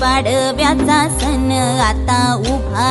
पाडव्याचा सण आता उभार